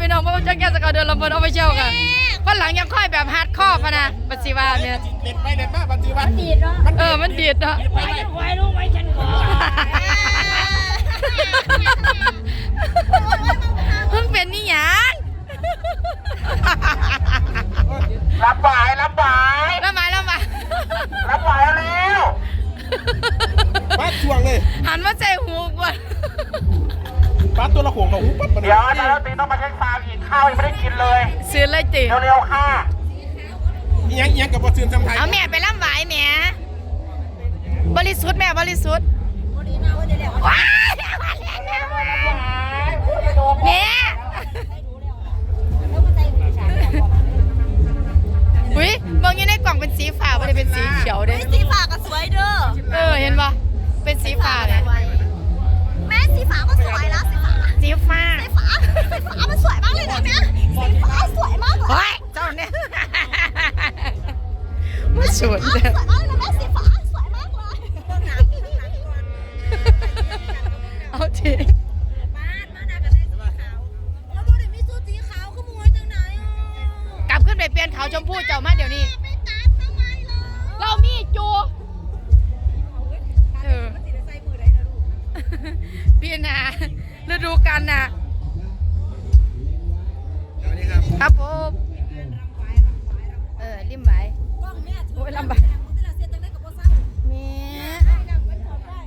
พี่น้องเพราะว่าจักแก้วสกาวเดินลำบนเอาไปเชี่ยวกันคนหลังยังค่อยแบบฮาร์ดคอร์พะนะปัจจุบันเนี่ยเด็ดไปเด็ดมาปัจจุบันดีดเนาะเออมันดีดเนาะไปฉันควายรู้ไหมฉันขอเพิ่งเป็นนี่หยังรับบ่ายรับบ่ายแล้วมาแล้วมารับบ่ายแล้วปัดช่วงเลยหันมาใส่หูกว่าปัดตัวละหวงกับหูปั๊บเดี๋ยวนะแล้วตีต้องมาเช็คฟาร์มอีก ข้าวยังไม่ได้กินเลยซื้อเลยติเร็วๆค่ะยังยังกับบอสซืนจำไทยเอาแม่ไปล่ำไหวแม่บริสุทธิ์แม่บริสุทธิ์ว้ายแม่อุ้ยเบิ่งอยู่ในกล่องเป็นสีฟ้าไม่ได้เป็นสีเขียวเด้สีฟ้าก็สวยเด้อเออเห็นปะเป็นสีฟ้าเลยแม่สีฟ้าก็สวยแล้วสีฟ้า สีฟ้าสีฟ้าสีฟ้ามันสวยมากเลยนะแม่สีฟ้าสวยมากเลยเฮ้ยเจ้าเนี่ยไม่สวยสเลวยมากเลยนะแม่สีฟ้าสวยมากเลยเอาจริงแล้วดูดิมีสูทสีขาวขโมยจังไหนอะกลับขึ้นไปเปลี่ยนเขาชมพูเจ้ามาเดี๋ยวนี้ไปตัดทำไมล่ะเรามีจูเออพี่นา ฤดูกาลน่ะครับผมเออริมไหวกล้องแม่ถืโอ้ยลำบากเวลาเสียจังได้กับพ่อสร้างแม่ได้ดังไปถอดได้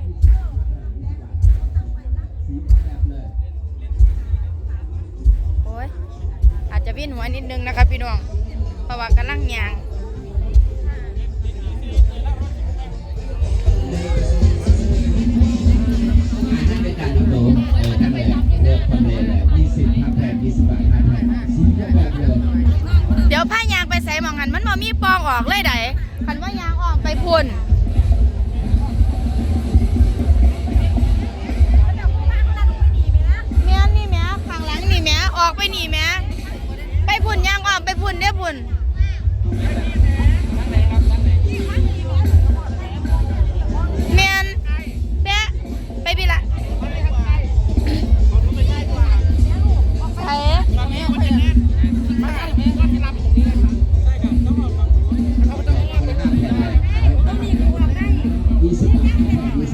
โอ้ยอาจจะวิ่นหัวนิดนึงนะครับพี่น้องเพราะว่ากำลังยาง ไปพุ่นแม่นนี่แม่ข้างหลังนี่แม่ออกไปนี่แม่ไปพุ่นยางออกไปพุ่นเด้อพุ่น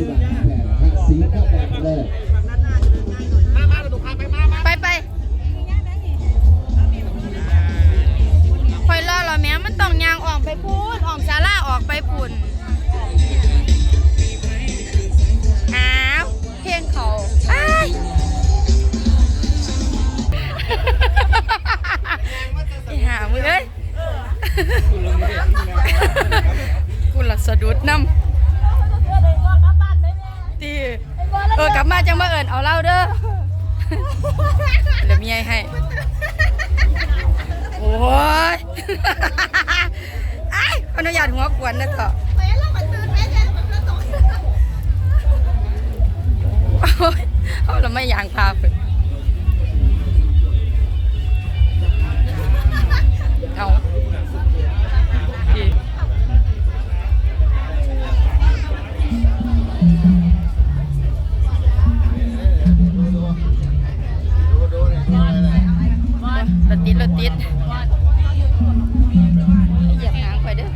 ห้าแผ่นยี่สิบบาทห้าแผ่นทั้งสีก็แบบเลยไปไปคอยรอเหรอแม่มันต้องยางออกไปพูนออกซาล่าออกไปพุ่น จังมาเอิญเอาเหล้าเด้อเดี๋ยวมีให้ให้ โอ้ยไอ้ายอนุญาตหัวกวนนะเถอะเรามันตื่นแม่แม่มันตกโอ้ยเอาเราไม่ยางพาไป ติดเหยียบหางไปเด้อ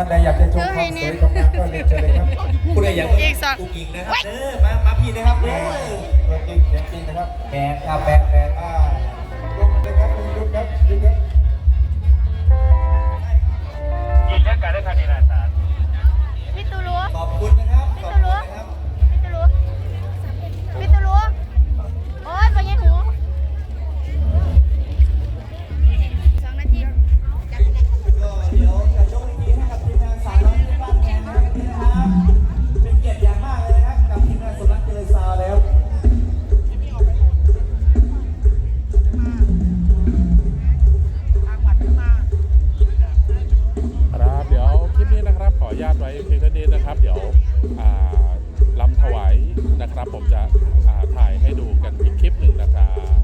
านใดอยากจะชมความสวยของงานก็เรียนเชิญเลยครับผู้ใดอยากอีกสองกูกิงนะครับเด้อมามาพี่นะครับเด้อตัวจริงเสียงจริงนะครับแปดครับแปดแปดอ่า ครับเดี๋ยวลำถวายนะครับ ผมจะถ่ายให้ดูกันอีกคลิปหนึ่งนะครับ